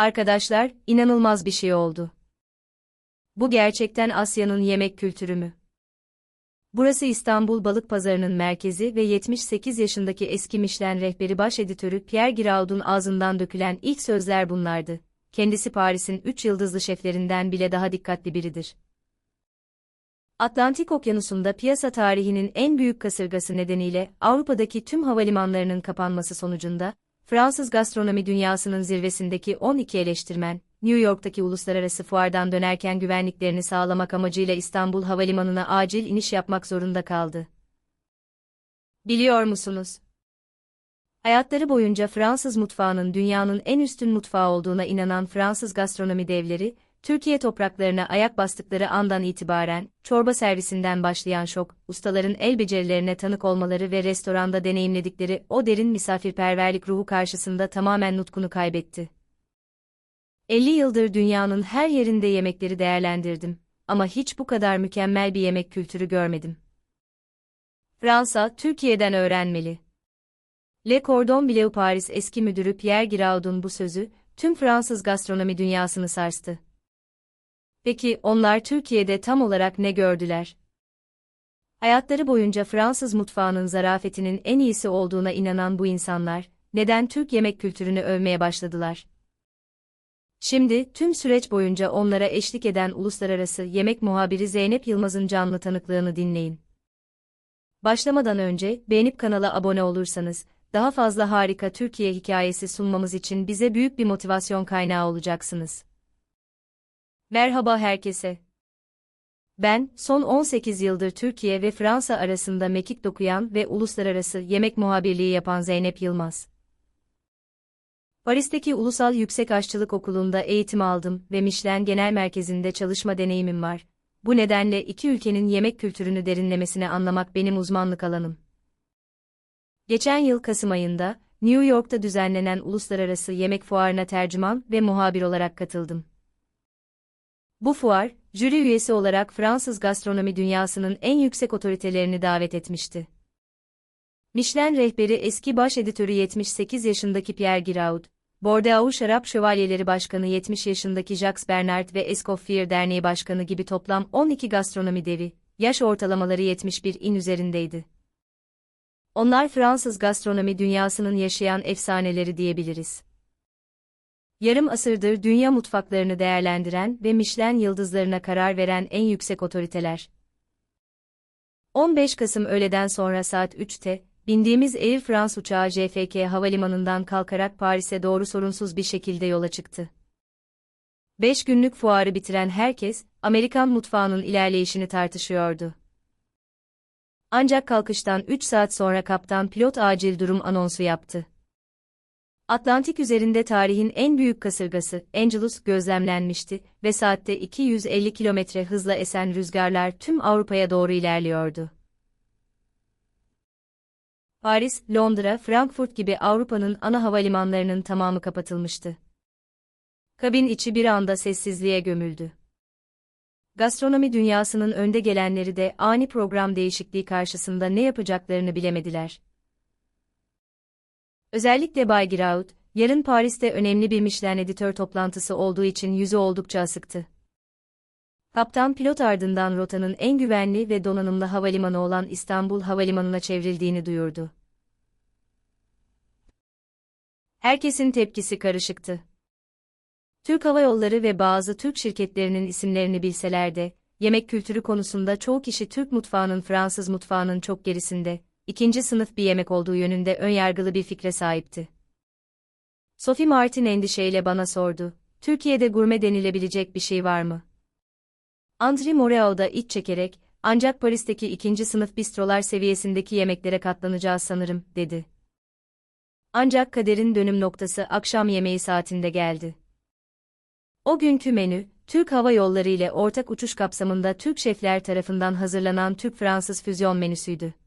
Arkadaşlar, inanılmaz bir şey oldu. Bu gerçekten Asya'nın yemek kültürü mü? Burası İstanbul Balık Pazarı'nın merkezi ve 78 yaşındaki eski Michelin rehberi baş editörü Pierre Giraud'un ağzından dökülen ilk sözler bunlardı. Kendisi Paris'in 3 yıldızlı şeflerinden bile daha dikkatli biridir. Atlantik Okyanusu'nda piyasa tarihinin en büyük kasırgası nedeniyle Avrupa'daki tüm havalimanlarının kapanması sonucunda, Fransız gastronomi dünyasının zirvesindeki 12 eleştirmen, New York'taki uluslararası fuardan dönerken güvenliklerini sağlamak amacıyla İstanbul Havalimanı'na acil iniş yapmak zorunda kaldı. Biliyor musunuz? Hayatları boyunca Fransız mutfağının dünyanın en üstün mutfağı olduğuna inanan Fransız gastronomi devleri, Türkiye topraklarına ayak bastıkları andan itibaren, çorba servisinden başlayan şok, ustaların el becerilerine tanık olmaları ve restoranda deneyimledikleri o derin misafirperverlik ruhu karşısında tamamen nutkunu kaybetti. 50 yıldır dünyanın her yerinde yemekleri değerlendirdim ama hiç bu kadar mükemmel bir yemek kültürü görmedim. Fransa, Türkiye'den öğrenmeli. Le Cordon Bleu Paris eski müdürü Pierre Giraud'un bu sözü, tüm Fransız gastronomi dünyasını sarstı. Peki onlar Türkiye'de tam olarak ne gördüler? Hayatları boyunca Fransız mutfağının zarafetinin en iyisi olduğuna inanan bu insanlar, neden Türk yemek kültürünü övmeye başladılar? Şimdi, tüm süreç boyunca onlara eşlik eden uluslararası yemek muhabiri Zeynep Yılmaz'ın canlı tanıklığını dinleyin. Başlamadan önce, beğenip kanala abone olursanız, daha fazla harika Türkiye hikayesi sunmamız için bize büyük bir motivasyon kaynağı olacaksınız. Merhaba herkese. Ben, son 18 yıldır Türkiye ve Fransa arasında mekik dokuyan ve uluslararası yemek muhabirliği yapan Zeynep Yılmaz. Paris'teki Ulusal Yüksek Aşçılık Okulu'nda eğitim aldım ve Michelin Genel Merkezi'nde çalışma deneyimim var. Bu nedenle iki ülkenin yemek kültürünü derinlemesine anlamak benim uzmanlık alanım. Geçen yıl Kasım ayında, New York'ta düzenlenen Uluslararası Yemek Fuarı'na tercüman ve muhabir olarak katıldım. Bu fuar, jüri üyesi olarak Fransız gastronomi dünyasının en yüksek otoritelerini davet etmişti. Michelin rehberi eski baş editörü 78 yaşındaki Pierre Giraud, Bordeaux Şarap Şövalyeleri Başkanı 70 yaşındaki Jacques Bernard ve Escoffier Derneği Başkanı gibi toplam 12 gastronomi devi, yaş ortalamaları 71 in üzerindeydi. Onlar Fransız gastronomi dünyasının yaşayan efsaneleri diyebiliriz. Yarım asırdır dünya mutfaklarını değerlendiren ve Michelin yıldızlarına karar veren en yüksek otoriteler. 15 Kasım öğleden sonra saat 3'te, bindiğimiz Air France uçağı JFK havalimanından kalkarak Paris'e doğru sorunsuz bir şekilde yola çıktı. 5 günlük fuarı bitiren herkes, Amerikan mutfağının ilerleyişini tartışıyordu. Ancak kalkıştan 3 saat sonra kaptan pilot acil durum anonsu yaptı. Atlantik üzerinde tarihin en büyük kasırgası, Angelus, gözlemlenmişti ve saatte 250 kilometre hızla esen rüzgarlar tüm Avrupa'ya doğru ilerliyordu. Paris, Londra, Frankfurt gibi Avrupa'nın ana havalimanlarının tamamı kapatılmıştı. Kabin içi bir anda sessizliğe gömüldü. Gastronomi dünyasının önde gelenleri de ani program değişikliği karşısında ne yapacaklarını bilemediler. Özellikle Bay Giraud, yarın Paris'te önemli bir Michelin editör toplantısı olduğu için yüzü oldukça asıktı. Kaptan pilot ardından rotanın en güvenli ve donanımlı havalimanı olan İstanbul Havalimanı'na çevrildiğini duyurdu. Herkesin tepkisi karışıktı. Türk Hava Yolları ve bazı Türk şirketlerinin isimlerini bilseler de, yemek kültürü konusunda çoğu kişi Türk mutfağının Fransız mutfağının çok gerisinde, ikinci sınıf bir yemek olduğu yönünde önyargılı bir fikre sahipti. Sophie Martin endişeyle bana sordu, Türkiye'de gurme denilebilecek bir şey var mı? Andri Moreau da iç çekerek, ancak Paris'teki ikinci sınıf bistrolar seviyesindeki yemeklere katlanacağız sanırım, dedi. Ancak kaderin dönüm noktası akşam yemeği saatinde geldi. O günkü menü, Türk Hava Yolları ile ortak uçuş kapsamında Türk şefler tarafından hazırlanan Türk-Fransız füzyon menüsüydü.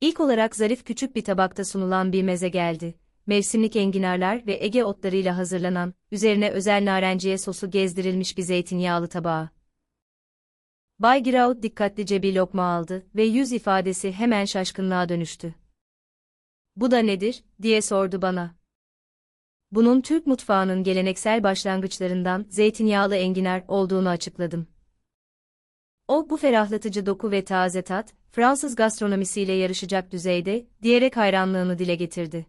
İlk olarak zarif küçük bir tabakta sunulan bir meze geldi. Mevsimlik enginarlar ve Ege otlarıyla hazırlanan, üzerine özel narenciye sosu gezdirilmiş bir zeytinyağlı tabağı. Bay Giraud dikkatlice bir lokma aldı ve yüz ifadesi hemen şaşkınlığa dönüştü. Bu da nedir, diye sordu bana. bunun Türk mutfağının geleneksel başlangıçlarından zeytinyağlı enginar olduğunu açıkladım. O bu ferahlatıcı doku ve taze tat, Fransız gastronomisiyle yarışacak düzeyde, diyerek hayranlığını dile getirdi.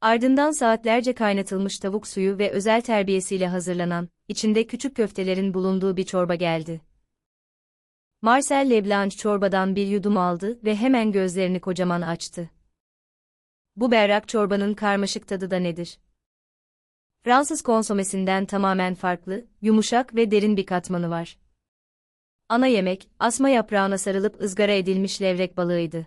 Ardından saatlerce kaynatılmış tavuk suyu ve özel terbiyesiyle hazırlanan, içinde küçük köftelerin bulunduğu bir çorba geldi. Marcel Leblanc çorbadan bir yudum aldı ve hemen gözlerini kocaman açtı. Bu berrak çorbanın karmaşık tadı da nedir? Fransız konsomesinden tamamen farklı, yumuşak ve derin bir katmanı var. Ana yemek, asma yaprağına sarılıp ızgara edilmiş levrek balığıydı.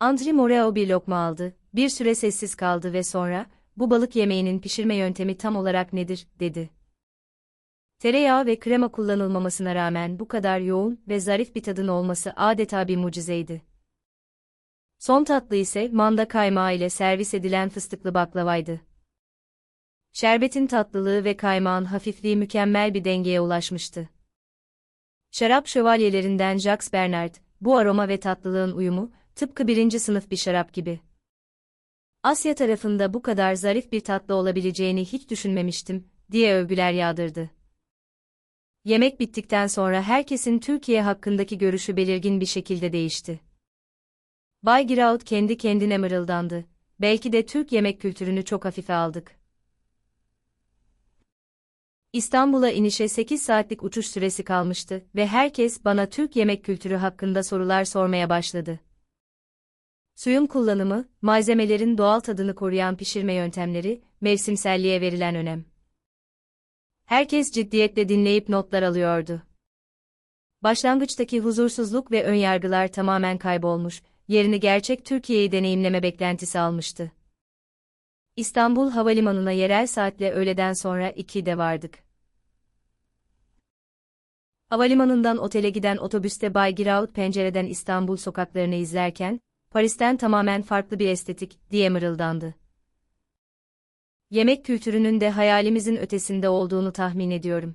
Andri Moreo bir lokma aldı, bir süre sessiz kaldı ve sonra, bu balık yemeğinin pişirme yöntemi tam olarak nedir, dedi. Tereyağı ve krema kullanılmamasına rağmen bu kadar yoğun ve zarif bir tadın olması adeta bir mucizeydi. Son tatlı ise manda kaymağı ile servis edilen fıstıklı baklavaydı. Şerbetin tatlılığı ve kaymağın hafifliği mükemmel bir dengeye ulaşmıştı. Şarap şövalyelerinden Jacques Bernard, bu aroma ve tatlılığın uyumu, tıpkı birinci sınıf bir şarap gibi. Asya tarafında bu kadar zarif bir tatlı olabileceğini hiç düşünmemiştim, diye övgüler yağdırdı. Yemek bittikten sonra herkesin Türkiye hakkındaki görüşü belirgin bir şekilde değişti. Bay Giraud kendi kendine mırıldandı. Belki de Türk yemek kültürünü çok hafife aldık. İstanbul'a inişe 8 saatlik uçuş süresi kalmıştı ve herkes bana Türk yemek kültürü hakkında sorular sormaya başladı. Suyun kullanımı, malzemelerin doğal tadını koruyan pişirme yöntemleri, mevsimselliğe verilen önem. Herkes ciddiyetle dinleyip notlar alıyordu. Başlangıçtaki huzursuzluk ve önyargılar tamamen kaybolmuş, yerini gerçek Türkiye'yi deneyimleme beklentisi almıştı. İstanbul Havalimanı'na yerel saatle öğleden sonra 2'de vardık. Havalimanından otele giden otobüste Bay Giraud pencereden İstanbul sokaklarını izlerken, Paris'ten tamamen farklı bir estetik, diye mırıldandı. Yemek kültürünün de hayalimizin ötesinde olduğunu tahmin ediyorum.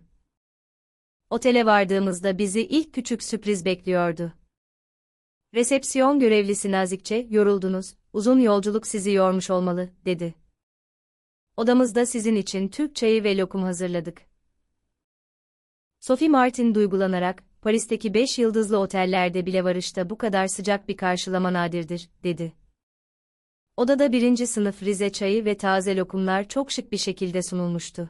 Otele vardığımızda bizi ilk küçük sürpriz bekliyordu. Resepsiyon görevlisi nazikçe, yoruldunuz, uzun yolculuk sizi yormuş olmalı, dedi. Odamızda sizin için Türk çayı ve lokum hazırladık. Sophie Martin duygulanarak, Paris'teki beş yıldızlı otellerde bile varışta bu kadar sıcak bir karşılama nadirdir, dedi. Odada birinci sınıf Rize çayı ve taze lokumlar çok şık bir şekilde sunulmuştu.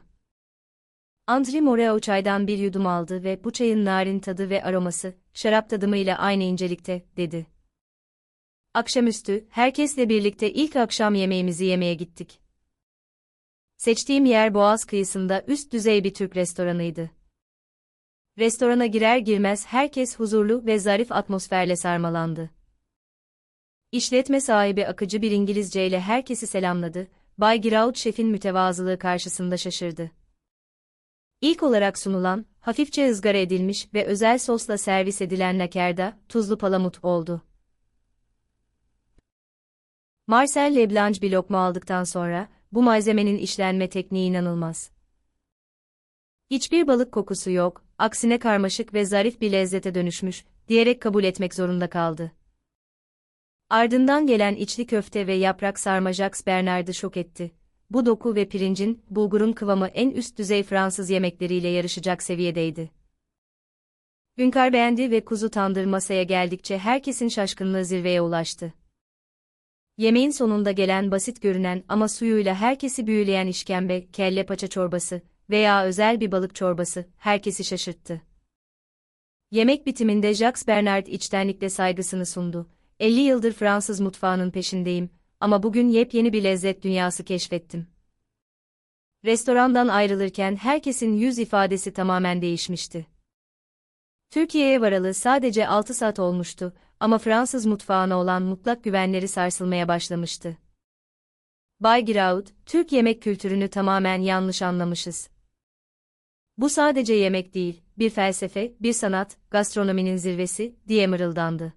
Andri Moreo çaydan bir yudum aldı ve bu çayın narin tadı ve aroması, şarap tadımıyla aynı incelikte, dedi. Akşamüstü, herkesle birlikte ilk akşam yemeğimizi yemeye gittik. Seçtiğim yer Boğaz kıyısında üst düzey bir Türk restoranıydı. Restorana girer girmez herkes huzurlu ve zarif atmosferle sarmalandı. İşletme sahibi akıcı bir İngilizce ile herkesi selamladı, Bay Giraud şefin mütevazılığı karşısında şaşırdı. İlk olarak sunulan, hafifçe ızgara edilmiş ve özel sosla servis edilen lakerda, tuzlu palamut oldu. Marcel Leblanc bir lokma aldıktan sonra, bu malzemenin işlenme tekniği inanılmaz. Hiçbir balık kokusu yok, aksine karmaşık ve zarif bir lezzete dönüşmüş, diyerek kabul etmek zorunda kaldı. Ardından gelen içli köfte ve yaprak sarma Jacques Bernard'ı şok etti. Bu doku ve pirincin, bulgurun kıvamı en üst düzey Fransız yemekleriyle yarışacak seviyedeydi. Hünkar beğendi ve kuzu tandır masaya geldikçe herkesin şaşkınlığı zirveye ulaştı. Yemeğin sonunda gelen basit görünen ama suyuyla herkesi büyüleyen işkembe, kelle paça çorbası veya özel bir balık çorbası herkesi şaşırttı. Yemek bitiminde Jacques Bernard içtenlikle saygısını sundu. 50 yıldır Fransız mutfağının peşindeyim ama bugün yepyeni bir lezzet dünyası keşfettim. Restorandan ayrılırken herkesin yüz ifadesi tamamen değişmişti. Türkiye'ye varalı sadece 6 saat olmuştu ama Fransız mutfağına olan mutlak güvenleri sarsılmaya başlamıştı. Bay Giraud, Türk yemek kültürünü tamamen yanlış anlamışız. Bu sadece yemek değil, bir felsefe, bir sanat, gastronominin zirvesi, diye mırıldandı.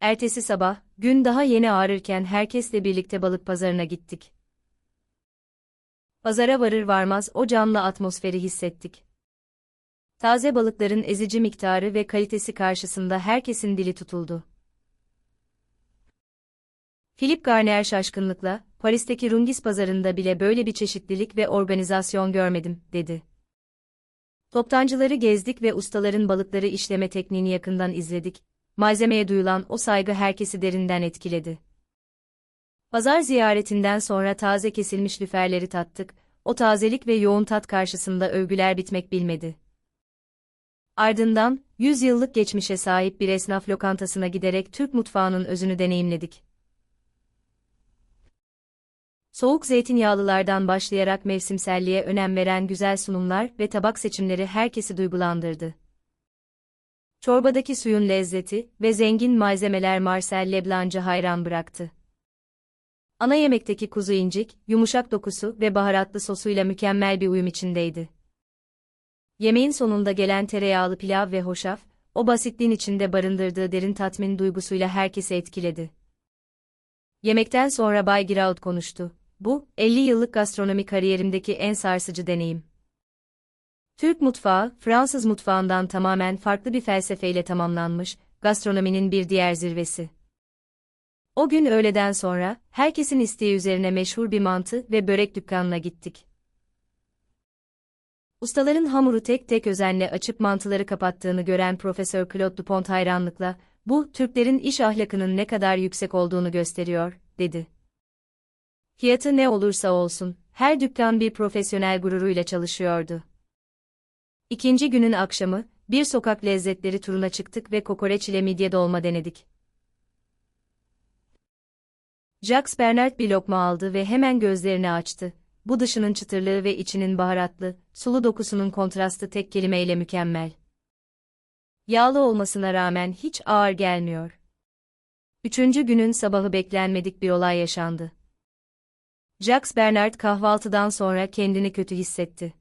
Ertesi sabah, gün daha yeni ağrırken herkesle birlikte balık pazarına gittik. Pazara varır varmaz o canlı atmosferi hissettik. Taze balıkların ezici miktarı ve kalitesi karşısında herkesin dili tutuldu. Philip Garner şaşkınlıkla, Paris'teki Rungis pazarında bile böyle bir çeşitlilik ve organizasyon görmedim, dedi. Toptancıları gezdik ve ustaların balıkları işleme tekniğini yakından izledik. Malzemeye duyulan o saygı herkesi derinden etkiledi. Pazar ziyaretinden sonra taze kesilmiş lüferleri tattık, o tazelik ve yoğun tat karşısında övgüler bitmek bilmedi. Ardından, 100 yıllık geçmişe sahip bir esnaf lokantasına giderek Türk mutfağının özünü deneyimledik. Soğuk zeytinyağlılardan başlayarak mevsimselliğe önem veren güzel sunumlar ve tabak seçimleri herkesi duygulandırdı. Çorbadaki suyun lezzeti ve zengin malzemeler Marcel Leblanc'ı hayran bıraktı. Ana yemekteki kuzu incik, yumuşak dokusu ve baharatlı sosuyla mükemmel bir uyum içindeydi. Yemeğin sonunda gelen tereyağlı pilav ve hoşaf, o basitliğin içinde barındırdığı derin tatmin duygusuyla herkesi etkiledi. Yemekten sonra Bay Giraud konuştu. Bu, 50 yıllık gastronomi kariyerimdeki en sarsıcı deneyim. Türk mutfağı, Fransız mutfağından tamamen farklı bir felsefeyle tamamlanmış, gastronominin bir diğer zirvesi. O gün öğleden sonra, herkesin isteği üzerine meşhur bir mantı ve börek dükkanına gittik. Ustaların hamuru tek tek özenle açıp mantıları kapattığını gören Profesör Claude Dupont hayranlıkla, bu, Türklerin iş ahlakının ne kadar yüksek olduğunu gösteriyor, dedi. Fiyatı ne olursa olsun, her dükkan bir profesyonel gururuyla çalışıyordu. İkinci günün akşamı, bir sokak lezzetleri turuna çıktık ve kokoreç ile midye dolma denedik. Jacques Bernard bir lokma aldı ve hemen gözlerini açtı. Bu dışının çıtırlığı ve içinin baharatlı, sulu dokusunun kontrastı tek kelimeyle mükemmel. Yağlı olmasına rağmen hiç ağır gelmiyor. Üçüncü günün sabahı beklenmedik bir olay yaşandı. Jacques Bernard kahvaltıdan sonra kendini kötü hissetti.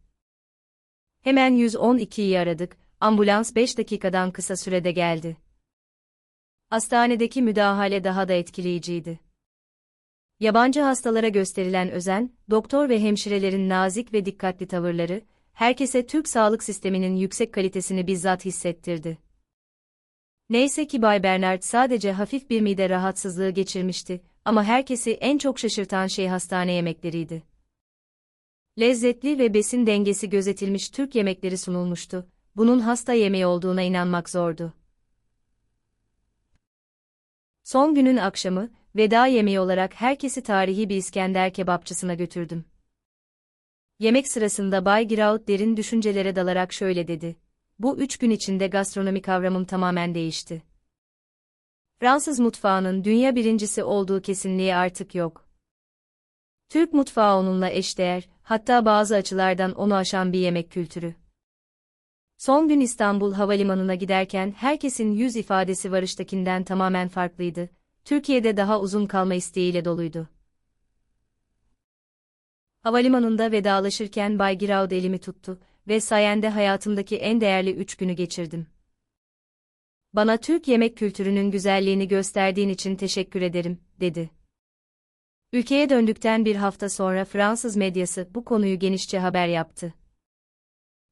Hemen 112'yi aradık, ambulans 5 dakikadan kısa sürede geldi. Hastanedeki müdahale daha da etkileyiciydi. Yabancı hastalara gösterilen özen, doktor ve hemşirelerin nazik ve dikkatli tavırları, herkese Türk sağlık sisteminin yüksek kalitesini bizzat hissettirdi. Neyse ki Bay Bernard sadece hafif bir mide rahatsızlığı geçirmişti ama herkesi en çok şaşırtan şey hastane yemekleriydi. Lezzetli ve besin dengesi gözetilmiş Türk yemekleri sunulmuştu. Bunun hasta yemeği olduğuna inanmak zordu. Son günün akşamı, veda yemeği olarak herkesi tarihi bir İskender kebapçısına götürdüm. Yemek sırasında Bay Giraud derin düşüncelere dalarak şöyle dedi. Bu üç gün içinde gastronomi kavramım tamamen değişti. Fransız mutfağının dünya birincisi olduğu kesinliği artık yok. Türk mutfağı onunla eşdeğer, hatta bazı açılardan onu aşan bir yemek kültürü. Son gün İstanbul Havalimanı'na giderken herkesin yüz ifadesi varıştakinden tamamen farklıydı. Türkiye'de daha uzun kalma isteğiyle doluydu. Havalimanında vedalaşırken Bay Giraud elimi tuttu ve sayende hayatımdaki en değerli üç günü geçirdim. Bana Türk yemek kültürünün güzelliğini gösterdiğin için teşekkür ederim, dedi. Ülkeye döndükten bir hafta sonra Fransız medyası bu konuyu genişçe haber yaptı.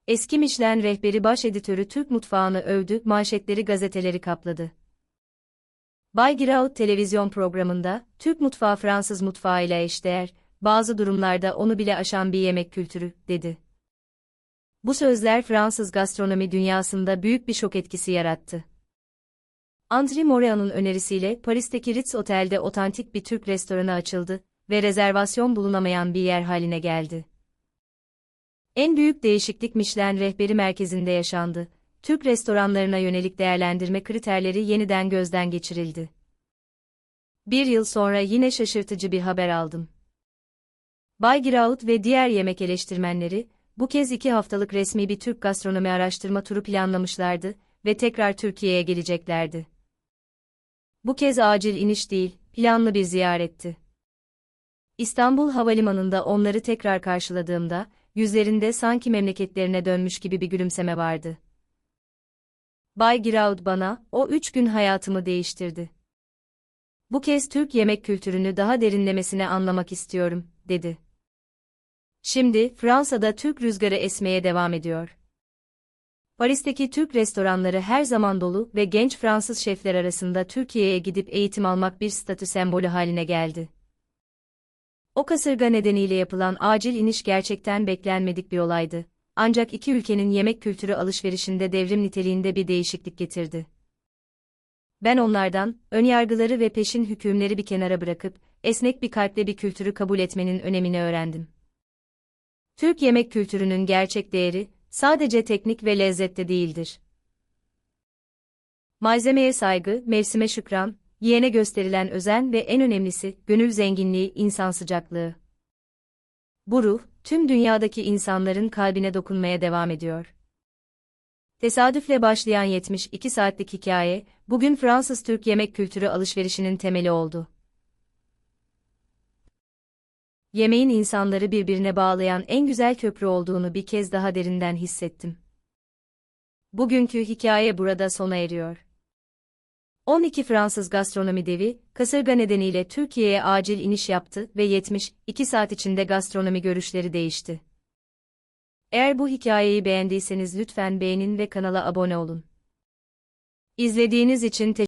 Eski Michelin rehberi baş editörü Türk mutfağını övdü, manşetleri gazeteleri kapladı. Bay Giraud televizyon programında, Türk mutfağı Fransız mutfağıyla eşdeğer, bazı durumlarda onu bile aşan bir yemek kültürü, dedi. Bu sözler Fransız gastronomi dünyasında büyük bir şok etkisi yarattı. André Moreau'nun önerisiyle Paris'teki Ritz Otel'de otantik bir Türk restoranı açıldı ve rezervasyon bulunamayan bir yer haline geldi. En büyük değişiklik Michelin rehberi merkezinde yaşandı. Türk restoranlarına yönelik değerlendirme kriterleri yeniden gözden geçirildi. Bir yıl sonra yine şaşırtıcı bir haber aldım. Bay Giraud ve diğer yemek eleştirmenleri, bu kez iki haftalık resmi bir Türk gastronomi araştırma turu planlamışlardı ve tekrar Türkiye'ye geleceklerdi. Bu kez acil iniş değil, planlı bir ziyaretti. İstanbul Havalimanı'nda onları tekrar karşıladığımda, yüzlerinde sanki memleketlerine dönmüş gibi bir gülümseme vardı. Bay Giraud bana, o üç gün hayatımı değiştirdi. Bu kez Türk yemek kültürünü daha derinlemesine anlamak istiyorum, dedi. Şimdi, Fransa'da Türk rüzgarı esmeye devam ediyor. Paris'teki Türk restoranları her zaman dolu ve genç Fransız şefler arasında Türkiye'ye gidip eğitim almak bir statü sembolü haline geldi. O kasırga nedeniyle yapılan acil iniş gerçekten beklenmedik bir olaydı. Ancak iki ülkenin yemek kültürü alışverişinde devrim niteliğinde bir değişiklik getirdi. Ben onlardan, önyargıları ve peşin hükümleri bir kenara bırakıp, esnek bir kalple bir kültürü kabul etmenin önemini öğrendim. Türk yemek kültürünün gerçek değeri, sadece teknik ve lezzette değildir. Malzemeye saygı, mevsime şükran, yiyene gösterilen özen ve en önemlisi, gönül zenginliği, insan sıcaklığı. Bu ruh, tüm dünyadaki insanların kalbine dokunmaya devam ediyor. Tesadüfle başlayan 72 saatlik hikaye, bugün Fransız-Türk yemek kültürü alışverişinin temeli oldu. Yemeğin insanları birbirine bağlayan en güzel köprü olduğunu bir kez daha derinden hissettim. Bugünkü hikaye burada sona eriyor. 12 Fransız gastronomi devi, kasırga nedeniyle Türkiye'ye acil iniş yaptı ve 72 saat içinde gastronomi görüşleri değişti. Eğer bu hikayeyi beğendiyseniz lütfen beğenin ve kanala abone olun. İzlediğiniz için teşekkür